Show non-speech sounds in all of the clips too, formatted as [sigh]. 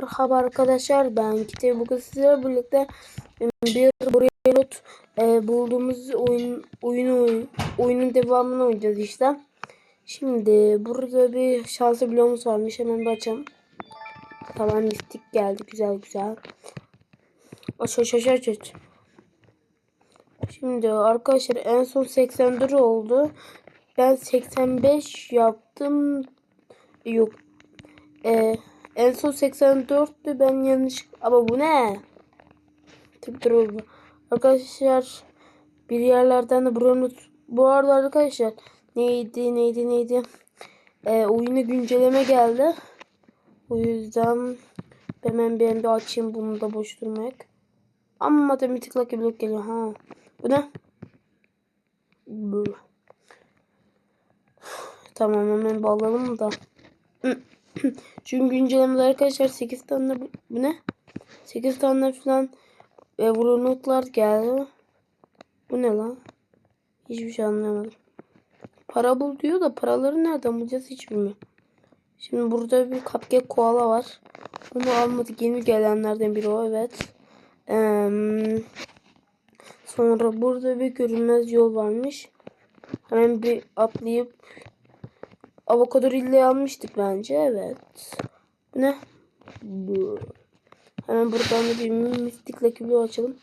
Merhaba arkadaşlar ben Kitay bugün sizlerle birlikte bir not e, bulduğumuz oyun oyunu oyunun devamını oynayacağız işte. Şimdi burada bir şanslı bloğumuz varmış hemen bir açalım. Tamam mistik geldi güzel güzel. Aç aç aç aç aç. Şimdi arkadaşlar en son 84 oldu. Ben 85 yaptım. Yok. Ee, en son 84'tü ben yanlış ama bu ne? Dur oldu. Arkadaşlar bir yerlerden de buranı bu arada arkadaşlar neydi neydi neydi ee, oyuna güncelleme geldi. O yüzden hemen ben bir açayım bunu da boş durmak. Ama matematik lucky block geliyor ha. Bu ne? Bu. Tamam hemen bağlayalım da. [clears throat] Çünkü güncellemede arkadaşlar 8 tane bu, ne? 8 tane falan e, vurunluklar geldi. Bu ne lan? Hiçbir şey anlamadım. Para bul diyor da paraları nereden bulacağız hiç bilmiyorum. Şimdi burada bir cupcake koala var. Onu almadık. Yeni gelenlerden biri o evet. Ee, sonra burada bir görünmez yol varmış. Hemen bir atlayıp avokado rilli almıştık bence. Evet. Ne? Bu. Hemen buradan da bir mistik Blue açalım.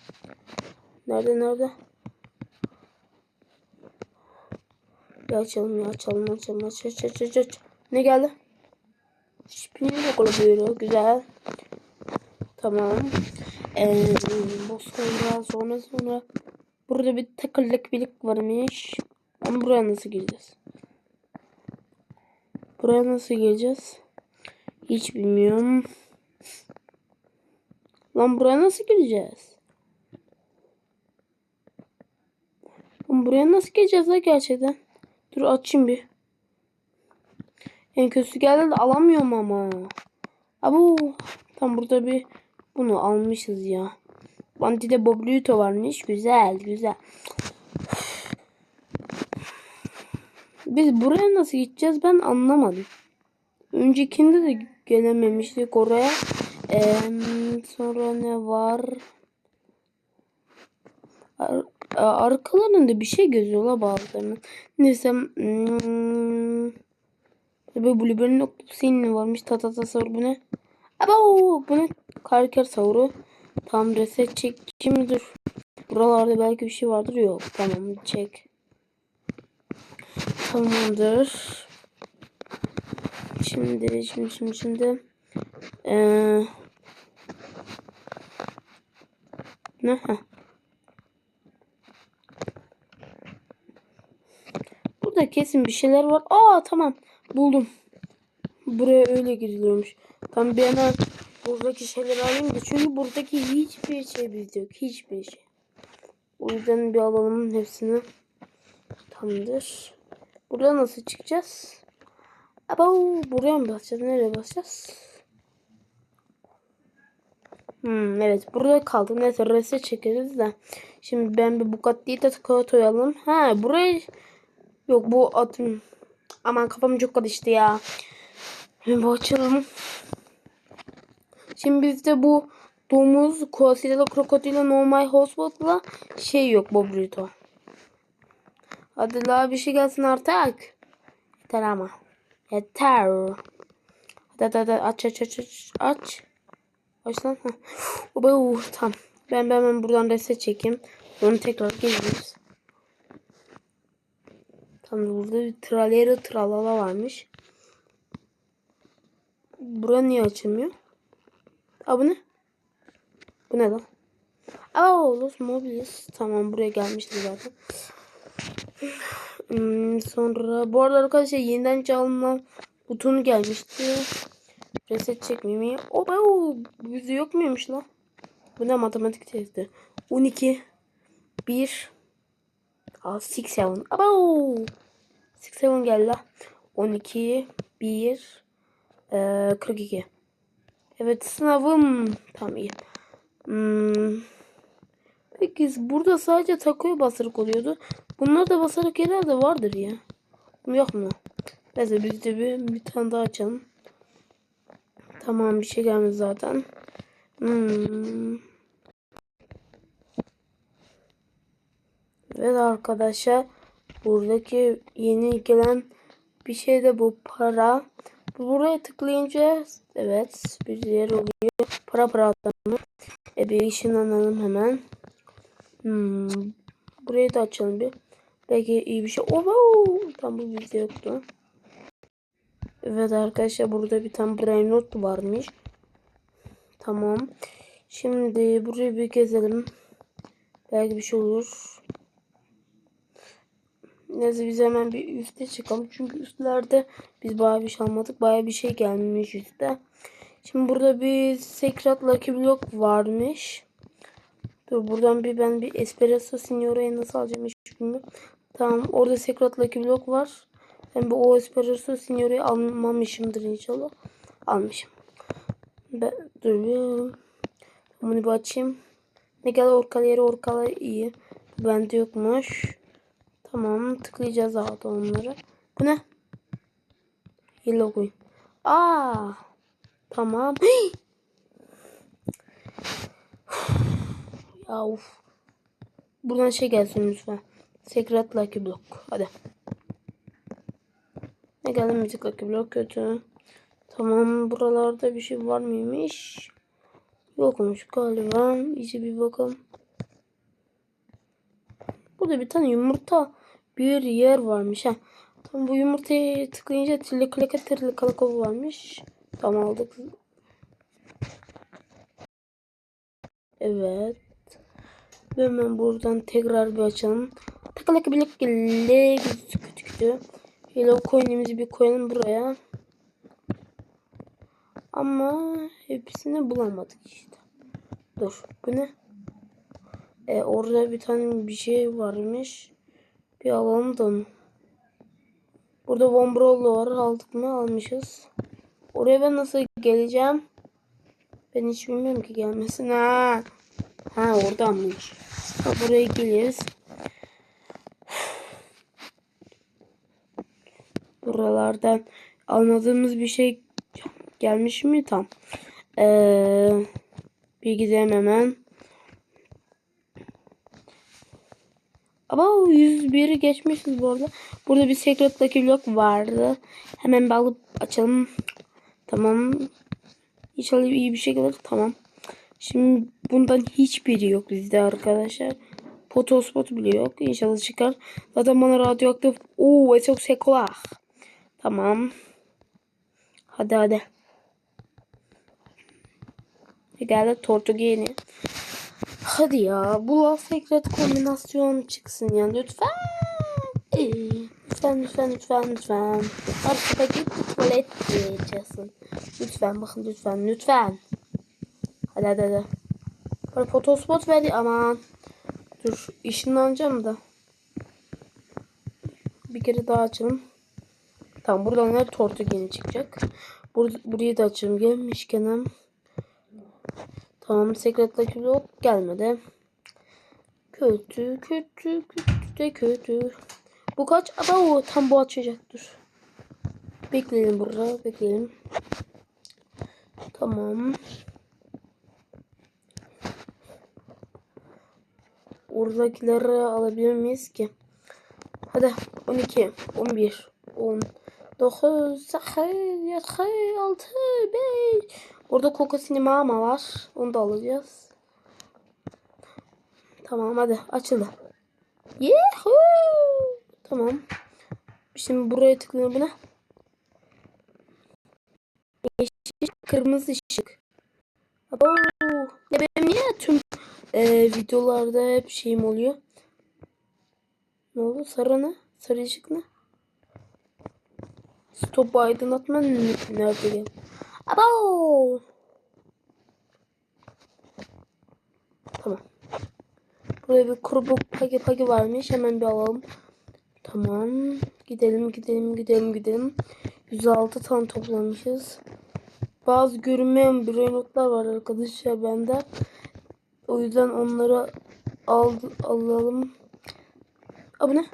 Nerede nerede? Ya açalım ya açalım açalım aç aç aç aç aç. Ne geldi? Şipini yok olabiliyor. Güzel. Tamam. Ee, bu sonra sonra sonra burada bir takıllık birlik varmış. Ama buraya nasıl gireceğiz? Buraya nasıl gireceğiz? Hiç bilmiyorum. Lan buraya nasıl gireceğiz? Lan buraya nasıl gireceğiz la gerçekten? Dur açayım bir. En kötüsü geldi de alamıyorum ama. Abu. Tam burada bir bunu almışız ya. Bandide Bobluto varmış. Güzel güzel. Biz buraya nasıl gideceğiz ben anlamadım. Öncekinde de gelememiştik oraya. Ee, sonra ne var? Ar arkalarında bir şey gözüyor la bazılarının. Neyse. Hmm, Tabii Blueberry noktası senin varmış. Tatata savur bu ne? Abo bu ne? Karker savuru. Tam reset çek. Şimdi dur. Buralarda belki bir şey vardır. Yok. Tamam çek. Tamamdır. Şimdi şimdi şimdi şimdi ee, ne? Burada kesin bir şeyler var. Aa tamam buldum. Buraya öyle giriliyormuş. Tam bir hemen buradaki şeyleri alayım da çünkü buradaki hiçbir şey bizde yok. Hiçbir şey. O yüzden bir alalım hepsini. Tamamdır. Burada nasıl çıkacağız? Aba buraya mı basacağız? Nereye basacağız? Hmm, evet burada kaldı. Neyse reset çekeriz de. Şimdi ben bir Bugatti'yi de koyalım. Ha buraya yok bu atım. Aman kafam çok karıştı ya. Şimdi bu açalım. Şimdi bizde bu domuz, Kuasila, krokodila, normal hotspotla şey yok Bobrito. Hadi la bir şey gelsin artık. Yeter ama. Yeter. Hadi hadi, hadi. aç aç aç aç aç. Aç lan. Oba uh, tamam. Ben, ben ben buradan reset çekeyim. Onu tekrar geliriz. Tamam burada bir tralera tralala varmış. Bura niye açılmıyor? Aa bu ne? Bu ne lan? Aa Los Mobiles. Tamam buraya gelmişti zaten. Hmm, sonra bu arada arkadaşlar yeniden çalınan butonu gelmişti. Reset çekmemeyi. O be o bizde yok muymuş lan? Bu ne matematik testi? 12 1 Aa 6 7 Aba 6 7 geldi la. 12 1 e, 42 Evet sınavım tam iyi. Hmm. Peki burada sadece takoya basarak oluyordu. Bunlar da basarak herhalde vardır ya. Yok mu? Neyse biz de bir, bir tane daha açalım. Tamam bir şey gelmedi zaten. Hmm. Evet arkadaşlar buradaki yeni gelen bir şey de bu para. Buraya tıklayınca evet bir yer oluyor. Para para adamı. E bir ışınlanalım hemen. Hmm. Burayı da açalım bir. Belki iyi bir şey. Oh, tam bu bizde yoktu. Evet arkadaşlar burada bir tane brain not varmış. Tamam. Şimdi burayı bir gezelim. Belki bir şey olur. Neyse biz hemen bir üste çıkalım. Çünkü üstlerde biz bayağı bir şey almadık. Bayağı bir şey gelmiş üstte. Şimdi burada bir Secret Lucky Block varmış. Dur buradan bir ben bir Espresso Signora'yı nasıl alacağım hiç bilmiyorum. Tamam orada Secret Lucky Block var. Ben bu o Espresso Signora'yı almamışımdır inşallah. Almışım. Ben, dur bir. Bunu bir açayım. Ne kadar orkala yeri orkala iyi. Bende yokmuş. Tamam tıklayacağız zaten onları. Bu ne? Yellow Queen. Aa. Tamam. [gasps] ya uf. Buradan şey gelsin lütfen. Secret Lucky Block. Hadi. Ne geldi müzik Lucky Block kötü. Tamam buralarda bir şey var mıymış? Yokmuş galiba. İyice bir bakalım. Burada bir tane yumurta bir yer varmış. Ha. Tamam bu yumurtayı tıklayınca trilli klaka trilli kalakov varmış. Tamam aldık. Evet. Hemen buradan tekrar bir açalım. Tıklaka birlik gille gözüküyor. Hello coin'imizi bir koyalım buraya. Ama hepsini bulamadık işte. Dur bu ne? E, orada bir tane bir şey varmış. Bir alalım da onu. Burada Bombrollo var. Aldık mı? Almışız. Oraya ben nasıl geleceğim? Ben hiç bilmiyorum ki gelmesin. Ha, ha oradanmış. Ha, buraya geliriz. Buralardan almadığımız bir şey gelmiş mi tam? Ee, bir gidelim hemen. Ama 101 geçmişiz bu arada. Burada bir secret lucky block vardı. Hemen bir alıp açalım. Tamam. İnşallah iyi bir şey gelir. Tamam. Şimdi bundan hiçbiri yok bizde arkadaşlar. Potospot bile yok. İnşallah çıkar. Zaten bana radyoaktif. Oo, çok sekular. Tamam. Hadi hadi. Geldi Tortugeni. Hadi ya. Bu Last kombinasyon çıksın ya. Lütfen. Lütfen lütfen lütfen lütfen. Artık paket tuvalet diyeceksin. Lütfen bakın lütfen lütfen. Hadi hadi hadi. Böyle fotospot ver aman. Dur ışınlanacağım da. Bir kere daha açalım. Tamam buradan ne Tortugeni çıkacak. Bur burayı da açalım. Gelmişken hem. Tamam Secret Lucky Block gelmedi. Kötü kötü kötü de kötü. Bu kaç? Aba o tam bu açacak dur. Bekleyelim burada bekleyelim. Tamam. Oradakileri alabilir miyiz ki? Hadi 12, 11, 10, 9, 8, 7, 6, 5. Orada Coco Cinema var. Onu da alacağız. Tamam hadi açıldı. Yehoo! Tamam. Şimdi buraya tıklayalım buna. Yeşil, kırmızı ışık. Abo. Ne benim niye tüm e, videolarda hep şeyim oluyor. Ne oldu? Sarı ne? Sarı ışık ne? Stop aydınlatma nerede geldi? Abo. Tamam. Buraya bir kuru pagi pagi varmış. Hemen bir alalım. Tamam. Gidelim gidelim gidelim gidelim. 106 tane toplamışız. Bazı görünmeyen bir notlar var arkadaşlar bende. O yüzden onları al, alalım. Aa ne?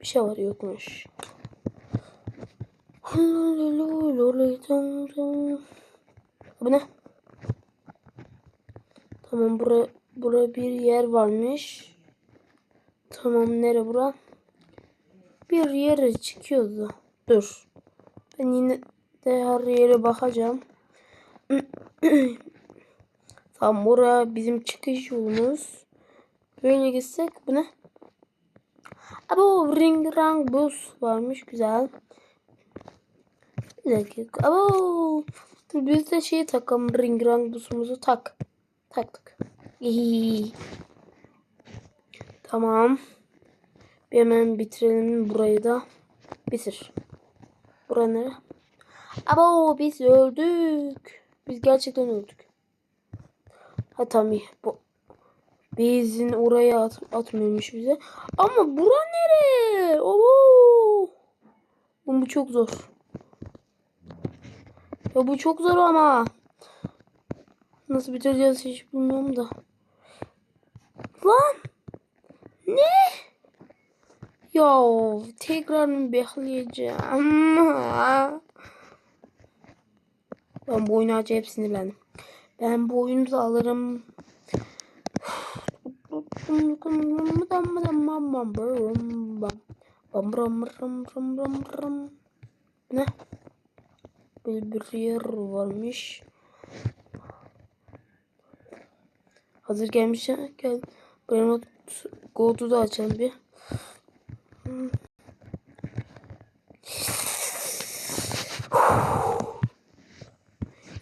Bir şey var yokmuş. Bu ne? Tamam bura, bura bir yer varmış. Tamam nere bura? Bir yere çıkıyordu. Dur. Ben yine de her yere bakacağım. [clears throat] tamam bura bizim çıkış yolumuz. Böyle gitsek bu ne? Abo ring rang bus varmış güzel. Bir dakika. Abo. Biz de şeyi takalım ring rang busumuzu tak. Taktık. İyi. [laughs] Tamam. Bir hemen bitirelim burayı da. Bitir. Bura nere? Abo biz öldük. Biz gerçekten öldük. Ha tamam iyi. Bu Bezin oraya at, atmıyormuş bize. Ama bura nere? Oo. Bu çok zor. Ya bu çok zor ama. Nasıl bitireceğiz hiç bilmiyorum da. Lan. Ne? Ya tekrar mı bekleyeceğim? [laughs] Ben bu oyunu acayip sinirlendim. Ben bu oyunu da alırım. Ne? Böyle bir yer varmış. Hazır gelmiş. Gel. O Gold'u da açalım bir.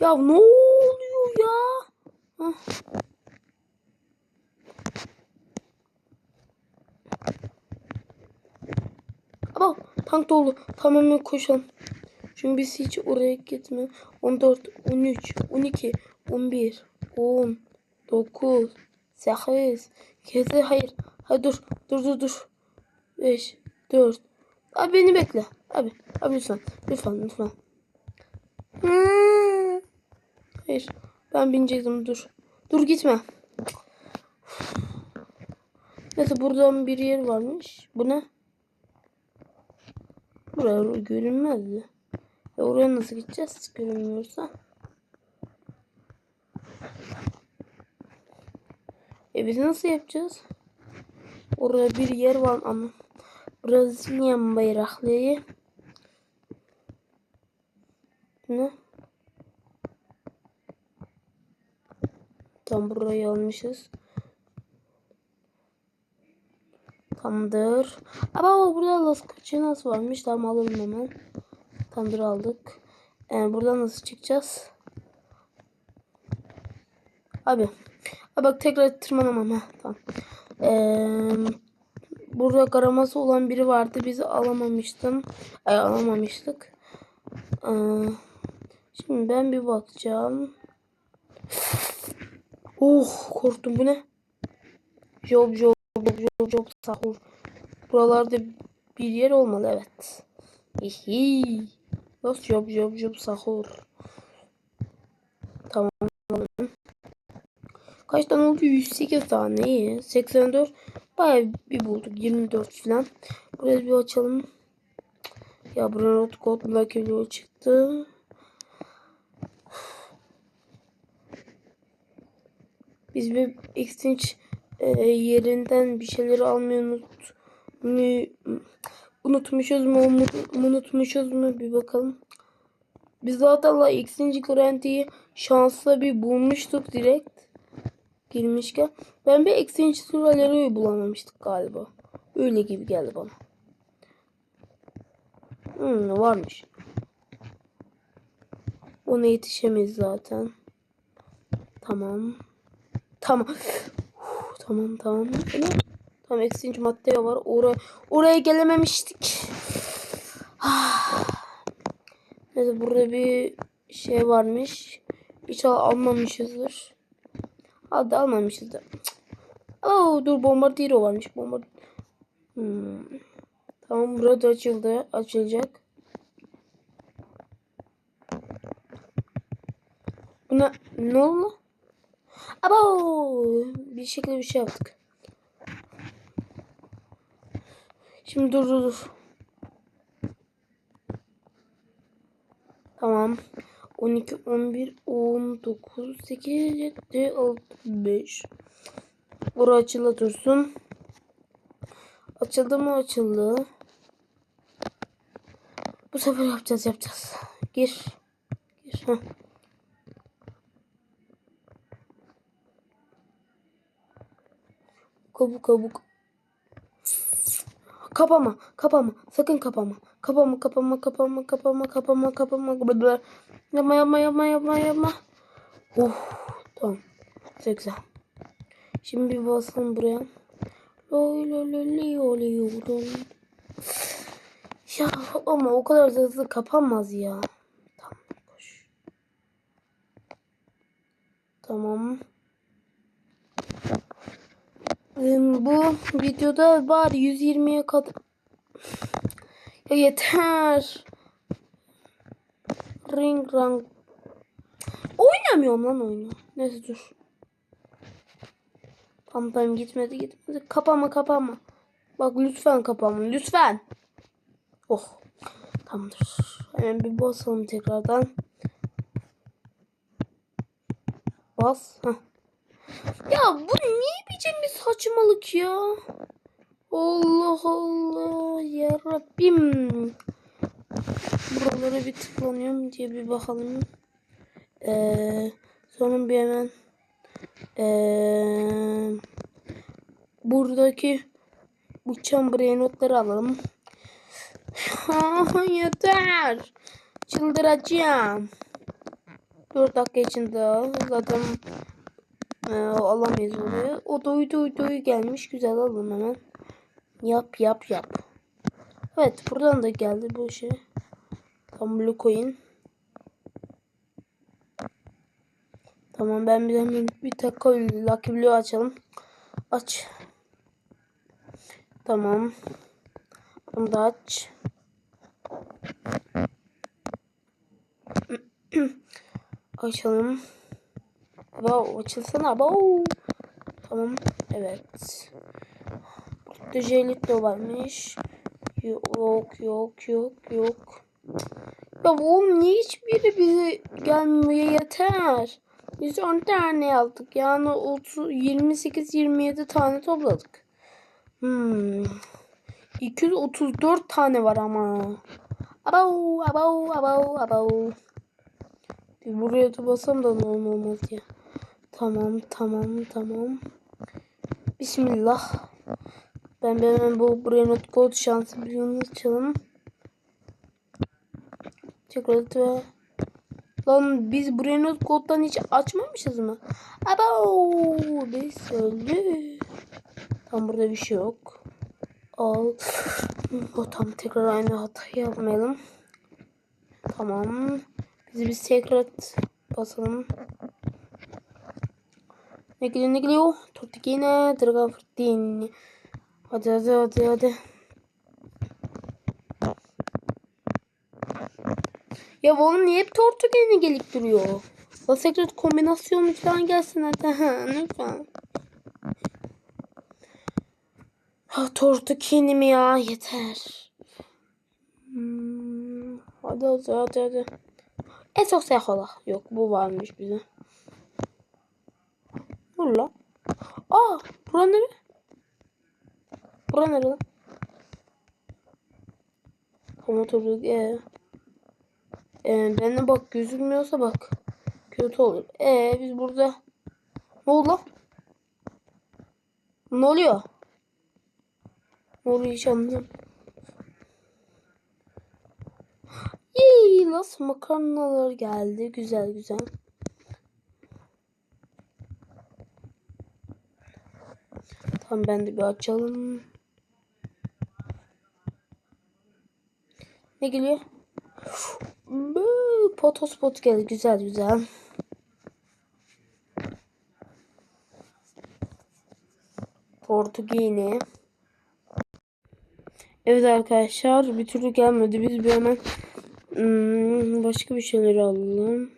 Ya ne oluyor ya? Hah. Ama tank dolu. Tamamen koşalım. Çünkü biz hiç oraya gitme. 14, 13, 12, 11, 10, 9, 8, 7, hayır. Hayır dur. Dur dur dur. 5, 4. Abi beni bekle. Abi. Abi lütfen. Lütfen lütfen. Hmm. Hayır. Ben binecektim. Dur. Dur gitme. Neyse buradan bir yer varmış. Bu ne? Buraya görünmezdi. E oraya nasıl gideceğiz? Görünmüyorsa. E biz nasıl yapacağız? Orada bir yer var ama. Brezilya bayrakları. Ne? Tam burayı almışız. Tamamdır. Ama burada Las Cachinas varmış. Tamam alalım hemen. Tamamdır aldık. Ee, buradan nasıl çıkacağız? Abi. Abi bak tekrar tırmanamam. ha tamam. Ee, burada garaması olan biri vardı. Bizi alamamıştım. Ay alamamıştık. Ee, şimdi ben bir bakacağım. Oh korktum bu ne? Job job job job job sahur. Buralarda bir yer olmalı evet. Hihi. Nasıl job job job sahur. Tamam. Kaç tane oldu? 108 tane iyi. 84. Bayağı bir bulduk. 24 falan. Burayı bir açalım. Ya buranın code black çıktı. Biz bir exchange e, yerinden bir şeyleri almayı unut, mu, unutmuşuz mu, unutmuşuz mu bir bakalım. Biz zaten la exchange garantiyi şansla bir bulmuştuk direkt girmişken. Ben bir exchange süreleri bulamamıştık galiba. Öyle gibi geldi bana. Hmm, varmış. Ona yetişemeyiz zaten. Tamam. Tamam. Uf, tamam tamam. Tamam exchange madde var. Oraya, oraya gelememiştik. [sighs] Neyse burada bir şey varmış. Al almamışızdır. Hadi almamışızdır. Oo dur bombardiro varmış. Bombard hmm. Tamam burada açıldı. Açılacak. Buna ne oldu? Abo bir şekilde bir şey yaptık. Şimdi dur dur dur. Tamam. 12, 11, 19, 8, 7, 6, 5. Bura açılı dursun. Açıldı mı açıldı. Bu sefer yapacağız yapacağız. Gir. Gir. Heh. Kabuk kabuk. Kapama, kapama. Sakın kapama. Kapama, kapama, kapama, kapama, kapama, kapama. kapama. Yapma, yapma, yapma, yapma, yapma. Oh, tamam. Çok güzel. Şimdi bir basalım buraya. Loy loy loy loy loy. Ya ama o kadar da hızlı kapanmaz ya. Tamam, koş. Tamam. Bu videoda var 120'ye kadar. Yeter. Ring rang. Oynamıyorum lan oyunu. Neyse dur. Tamam tamam gitmedi gitmedi. Kapama kapama. Bak lütfen kapama lütfen. Oh. Tamamdır. Hemen bir basalım tekrardan. Bas. Heh. Ya bu niye biçim bir saçmalık ya? Allah Allah ya Rabbim. Buralara bir tıklanıyorum diye bir bakalım. Ee, sonra bir hemen ee, buradaki uçan buraya notları alalım. Yeter. Çıldıracağım. 4 dakika içinde zaten ee, alamayız oraya. O doyu doyu doyu gelmiş. Güzel alalım hemen. Yap yap yap. Evet buradan da geldi bu şey. Tam blue coin. Tamam ben bir hemen bir dakika Lucky Blue açalım. Aç. Tamam. Bunu da aç. [clears throat] Açalım. Wow, açılsana. Wow. Tamam. Evet. Burada jelitlo varmış. Yok yok yok yok. Ya oğlum niye hiçbiri bize gelmiyor yeter. Biz 10 tane aldık. Yani 30, 28 27 tane topladık. Hmm. 234 tane var ama. Abav abav abav abav. Buraya da basam da ne olmaz ya. Tamam tamam tamam. Bismillah. Ben hemen bu buraya not kod şansı bir açalım. Tekrar ve Lan biz buraya not koddan hiç açmamışız mı? Abo biz öldü. Tam burada bir şey yok. Al. O tam tekrar aynı hatayı yapmayalım. Tamam. Biz bir secret basalım. Ne geliyor ne geliyor? Tortikine, Dragon Fruitini. Hadi hadi hadi hadi. Ya oğlum niye hep Tortikine gelip duruyor? La secret kombinasyonu falan gelsin hadi. Ha, lütfen. Ha, Tortikine mi ya? Yeter. Hmm, hadi hadi hadi hadi. En çok sehola. Yok bu varmış bize. Dur lan. Aa bura nere? Bura nere lan? Komutörlük ee. Ee, bende bak gözükmüyorsa bak. Kötü olur. Ee biz burada. Ne oldu lan? Ne oluyor? Ne oluyor hiç anlamıyorum. Yey las makarnalar geldi. Güzel güzel. Tamam ben de bir açalım. Ne geliyor? Potospot geldi. Güzel güzel. Portugini. Evet arkadaşlar bir türlü gelmedi. Biz bir hemen hmm, başka bir şeyler alalım.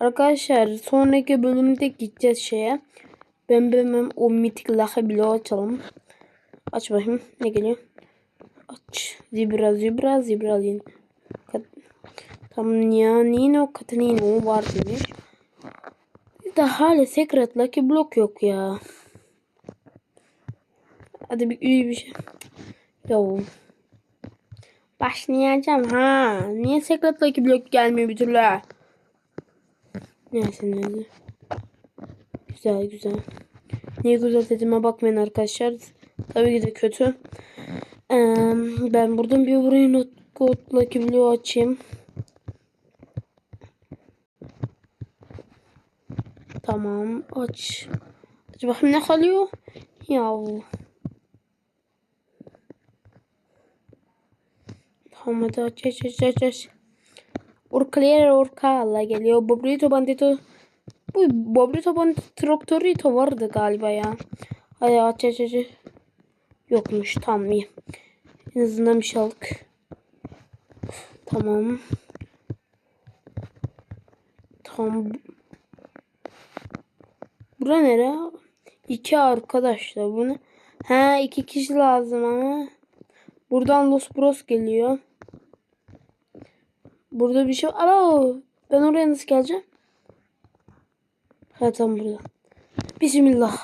Arkadaşlar sonraki bölümde gideceğiz şeye. Ben hemen o mitik laha bile açalım. Aç bakayım ne geliyor. Aç. Zebra zebra zebra yine. Tamam ya yine o Katalina o var demiş. Bizde hala Secret Lucky Block yok ya. Hadi bir iyi bir şey. Yo. Başlayacağım ha. Niye Secret Lucky Block gelmiyor bir türlü? Neyse neyse. Güzel güzel. Niye güzel dediğime bakmayın arkadaşlar. Tabii ki de kötü. Ee, ben buradan bir buraya not Lucky Block açayım. Tamam aç. Aç bakayım ne kalıyor? Yav. Tamam hadi aç aç aç aç aç. Urkalier Urkala geliyor. Bobrito Bandito. Bu Bobrito Bandito vardı galiba ya. Hadi aç aç aç. Yokmuş tamam iyi. En azından bir şey. Tamam. Tamam. Bura nere? İki arkadaşlar bunu. Ha iki kişi lazım ama. Buradan Los Bros geliyor. Burada bir şey Alo. Ben oraya nasıl geleceğim? Ha tam burada. Bismillah.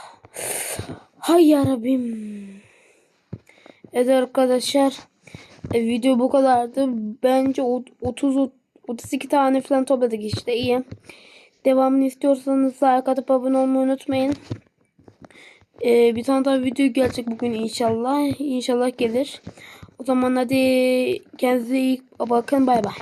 Hay yarabbim. Evet arkadaşlar. E, video bu kadardı. Bence 30 32 tane falan topladık işte iyi. Devamını istiyorsanız like atıp abone olmayı unutmayın. Ee, bir tane daha video gelecek bugün inşallah. İnşallah gelir. O zaman hadi kendinize iyi bakın. Bay bay.